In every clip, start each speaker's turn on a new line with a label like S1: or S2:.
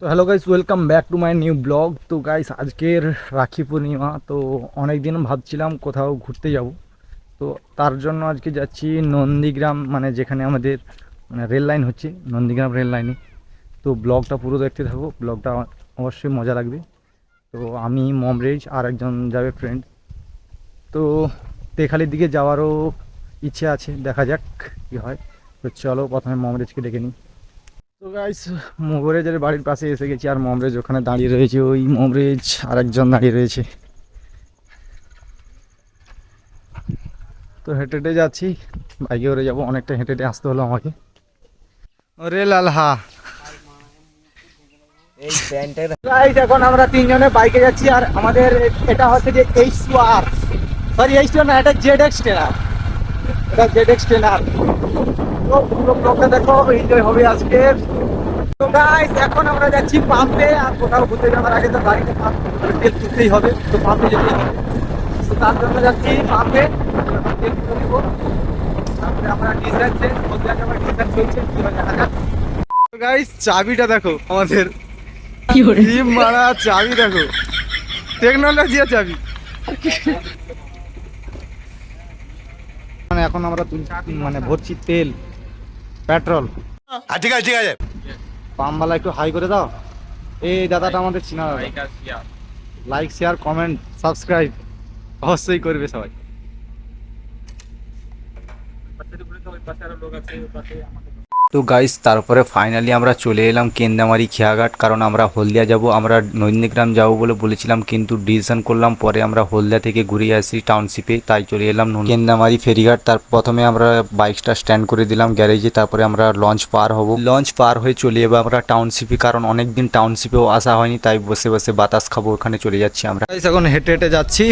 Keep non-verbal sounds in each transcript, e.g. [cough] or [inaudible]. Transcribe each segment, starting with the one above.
S1: তো hello guys welcome back to my new blog তো guys আজকের রাখি পূর্ণিমা, তো অনেক দিন ভাবছিলাম কোথাও ঘুরতে যাব। তো তার জন্য আজকে যাচ্ছি নন্দীগ্রাম মানে যেখানে আমাদের মানে রেল লাইন হচ্ছে, নন্দীগ্রাম রেল লাইনে তো ব্লগটা পুরো দেখতে থাকো ব্লগটা অবশ্যই মজা লাগবে। তো আমি মমরেজ, আর একজন যাবে ফ্রেন্ড তো তেখালির দিকে যাওয়ারও ইচ্ছে আছে, দেখা যাক কী হয়। তো চলো প্রথমে মমরেজকে ডেকে নিই। তো গাইস মগরেজের বাড়ির পাশে এসে গেছি আর মমরেজ ওখানে দাঁড়িয়ে রয়েছে। ওই মমরেজ আর একজন দাঁড়িয়ে রয়েছে। তো হেঁটে হেঁটে যাচ্ছি। বাইকে করে যাব অনেকটা হেঁটে হেঁটে আসতে হলো আমাকে। ওরে লালহা।
S2: এই প্যান্টের
S1: এখন আমরা তিনজনে বাইকে যাচ্ছি আর আমাদের এটা হচ্ছে যে এইচ টু আর সরি এইচ টু না এটা জেড এক্স টেনার এটা জেড এক্স টেনার পুরো ব্লগটা দেখো এনজয় হবে আজকে। তো গাইস এখন আমরা যাচ্ছি পাম্পে আর কোথাও ঘুরতে যাওয়ার আগে তো গাড়িতে পাম্প তেল তুলতেই হবে তো পাম্পে যেতে হবে। তো তার জন্য যাচ্ছি পাম্পে তেল তুলে নিব তারপরে আমরা ডিজাইন চেঞ্জ বলতে আগে আমার ডিজাইন চলছে কি হয় দেখা যাক। গাইস চাবিটা দেখো আমাদের। মারা চাবি দেখো। টেকনোলজি চাবি। [laughs] মানে এখন আমরা মানে ভরছি তেল। পেট্রোল।
S2: ঠিক আছে ঠিক আছে।
S1: পাম্পওয়ালা একটু হাই করে দাও। এই দাদাটা আমাদের চিনা দাদা। লাইক শেয়ার কমেন্ট সাবস্ক্রাইব অবশ্যই করবে সবাই।
S3: তো গাইস তারপরে ফাইনালি আমরা চলে এলাম কেন্দামারি খেয়াঘাট, কারণ আমরা হলদিয়া যাব, আমরা নন্দীগ্রাম যাব বলে বলেছিলাম, কিন্তু ডিসিশন করলাম, পরে আমরা হলদিয়া থেকে ঘুরে আসি টাউনশিপে তাই চলে এলাম কেন্দামারি ফেরিঘাট, তার প্রথমে আমরা বাইকটা স্ট্যান্ড করে দিলাম গ্যারেজে তারপরে আমরা লঞ্চ পার হব। লঞ্চ পার হয়ে চলে যাব আমরা টাউনশিপে কারণ অনেকদিন টাউনশিপেও আসা হয়নি, তাই বসে বসে বাতাস খাব, ওখানে চলে যাচ্ছি আমরা।
S1: এখন হেঁটে হেঁটে যাচ্ছি,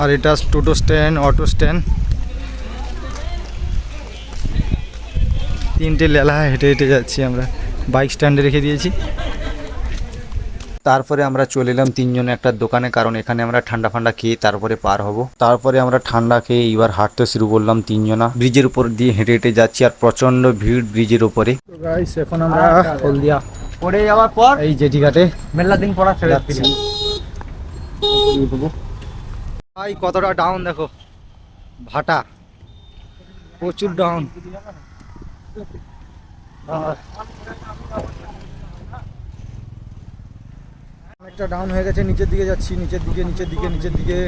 S1: আর এটা টোটো স্ট্যান্ড অটো স্ট্যান্ড তিনটে লেলা হেঁটে হেঁটে যাচ্ছি আমরা। বাইক স্ট্যান্ডে রেখে দিয়েছি।
S3: তারপরে আমরা চলে এলাম তিনজনে একটা দোকানে কারণ এখানে আমরা ঠান্ডা ফান্ডা খেয়ে তারপরে পার হব। তারপরে আমরা ঠান্ডা খেয়ে এবার হাঁটতে শুরু করলাম তিনজনা। ব্রিজের উপর দিয়ে হেঁটে হেঁটে যাচ্ছি আর প্রচণ্ড ভিড় ব্রিজের উপরে।
S1: এখন আমরা হলদিয়া।
S2: পড়ে যাওয়ার পর
S1: এই জেটি ঘাটে
S2: মেলা দিন পড়া ছেড়ে
S1: যাচ্ছি। ভাই কতটা ডাউন দেখো। ভাটা। প্রচুর ডাউন অনেকটা ডাউন হয়ে গেছে নিচের দিকে যাচ্ছি নিচের দিকে নিচের দিকে নিচের দিকে।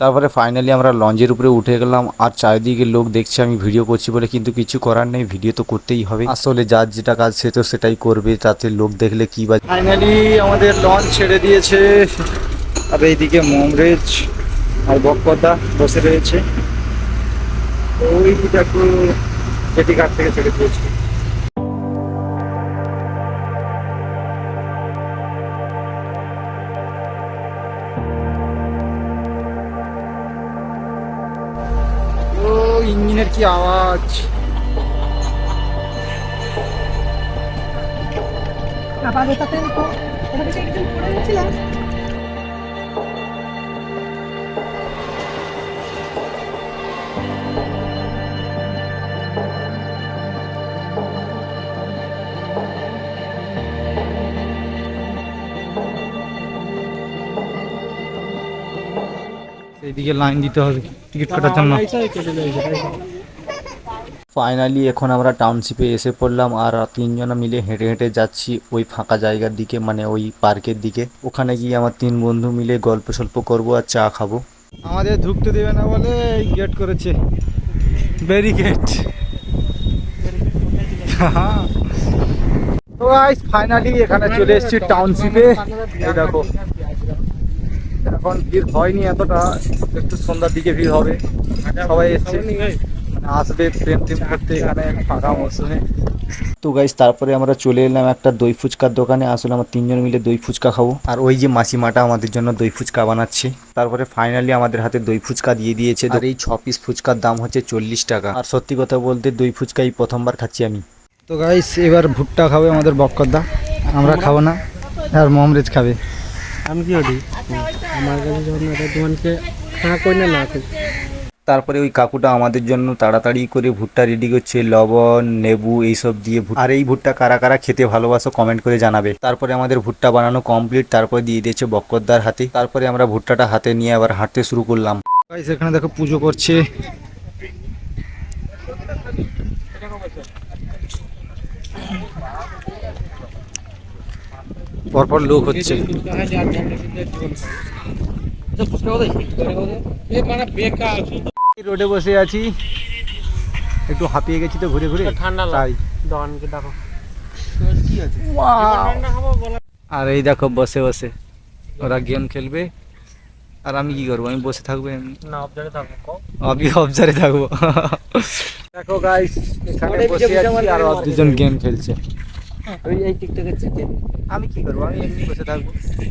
S3: তারপরে ফাইনালি আমরা লঞ্চের উপরে উঠে গেলাম আর চারিদিকে লোক দেখছে আমি ভিডিও করছি বলে কিন্তু কিছু করার নেই ভিডিও তো করতেই হবে। আসলে যার যেটা কাজ সে তো সেটাই করবে তাতে লোক দেখলে কি বা
S1: ফাইনালি আমাদের লঞ্চ ছেড়ে দিয়েছে। আর এইদিকে মমরেজ আর বক্কদা বসে রয়েছে। ওই দেখো জেটি ঘাট থেকে ছেড়ে দিয়েছে। ইঞ্জিনের কি আওয়াজ?
S4: আপাতত তো ওটা থেকে একদিন পড়ে গেছিলাম
S1: এইদিকে লাইন দিতে হবে টিকিট কাটার জন্য।
S3: ফাইনালি এখন আমরা টাউনশিপে এসে পড়লাম আর তিনজনা মিলে হেঁটে হেঁটে যাচ্ছি ওই ফাঁকা জায়গার দিকে মানে ওই পার্কের দিকে। ওখানে গিয়ে আমার তিন বন্ধু মিলে গল্প সল্প করব আর চা খাব।
S1: আমাদের ঢুকতে দেবে না বলে এই গেট করেছে। ব্যারিকেড [laughs] তো ফাইনালি এখানে চলে এসেছি টাউনশিপে এই দেখো। এখন ভিড় হয়নি এতটা একটু সন্ধ্যার দিকে ভিড় হবে। সবাই এসছে। মানে আসবে প্রেম টেম করতে এখানে ফাঁকা মৌসুমে।
S3: তো গাইস তারপরে আমরা চলে এলাম একটা দই ফুচকার দোকানে। আসলে আমরা তিনজন মিলে দই ফুচকা খাব। আর ওই যে মাসিমাটা আমাদের জন্য দই ফুচকা বানাচ্ছে। তারপরে ফাইনালি আমাদের হাতে দই ফুচকা দিয়ে দিয়েছে। আর এই ছ পিস ফুচকার দাম হচ্ছে চল্লিশ টাকা। আর সত্যি কথা বলতে দই ফুচকা এই প্রথমবার খাচ্ছি আমি।
S1: তো গাইস এবার ভুট্টা খাবে আমাদের বক্করদা। আমরা খাব না। আর মমরেজ খাবে।
S5: আমি কি আমার কাছে যখন এটা তোমাকে খাঁ কই না না কই
S3: তারপরে ওই কাকুটা আমাদের জন্য তাড়াতাড়ি করে ভুট্টা রেডি করছে লবণ নেবু এইসব দিয়ে আর এই ভুট্টা কারা কারা খেতে ভালোবাসো কমেন্ট করে জানাবে। তারপরে আমাদের ভুট্টা বানানো কমপ্লিট তারপরে দিয়ে দিয়েছে বক্করদার হাতে। তারপরে আমরা ভুট্টাটা হাতে নিয়ে আবার হাঁটতে শুরু করলাম।
S1: গাইস এখানে দেখো পুজো করছে। পরপর লোক হচ্ছে। রোডে বসে আছি। একটু হাঁপিয়ে গেছি তো ঘুরে ঘুরে।
S2: ঠান্ডা
S1: তাই।
S2: দনকে ডাকো।
S1: আর এই দেখো বসে বসে। ওরা গেম খেলবে। আর আমি কি করব? আমি বসে থাকব
S2: না অবজারে থাকো
S1: আমি অবজারে থাকব। দেখো গাইস এখানে বসে আছি আর ওরা দুজন গেম খেলছে।
S2: ওই এই টিকটকের চেতে
S1: আমি কি করব? আমি এমনি বসে থাকব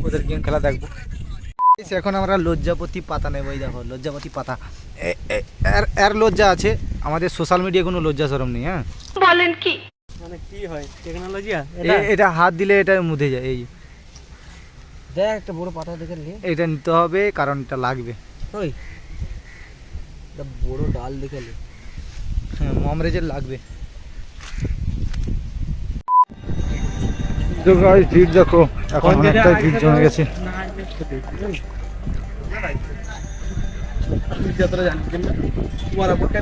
S1: ওদের গেম খেলা দেখব। এখন আমরা লজ্জাপতি পাতা নেব এই দেখো লজ্জাপতি পাতা। এর এর লজ্জা আছে আমাদের সোশ্যাল মিডিয়া কোনো লজ্জা সরম নেই হ্যাঁ।
S2: মানে কি হয়? টেকনোলজি
S1: এ- এটা? হাত দিলে এটা মুধে যায় এই
S2: দেখ একটা বড় পাতা দেখে নে।
S1: এটা নিতে হবে কারণ এটা লাগবে।
S2: ওই। একটা বড় ডাল দেখে
S1: হ্যাঁ মমরেজের লাগবে। তো গাইস ভিড় দেখো এখন অনেকটাই ভিড় জমে গেছে।
S2: যতটা জানি তোমার ওপরটা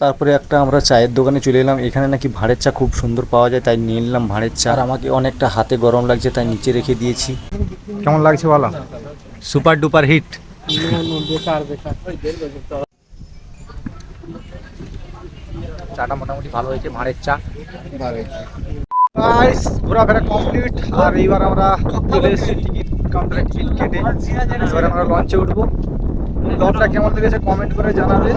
S3: তারপরে একটা আমরা চায়ের দোকানে চলে এলাম। এখানে নাকি ভাঁড়ের চা খুব সুন্দর পাওয়া যায় তাই নিয়ে নিলাম ভাঁড়ের চা। আর আমাকে অনেকটা হাতে গরম লাগছে তাই নিচে রেখে দিয়েছি।
S1: কেমন লাগছে বলো? Super duper hit. চাটা মোটামুটি ভালো হয়েছে ভাঁড়ের চা। গাইস ঘোরাফেরা কমপ্লিট আর এইবার আমরা চলে এসেছি টিকিট কাউন্টারে টিকিট কেটে এবার আমরা লঞ্চে উঠবো। ব্লগটা কেমন লেগেছে কমেন্ট করে জানাবে।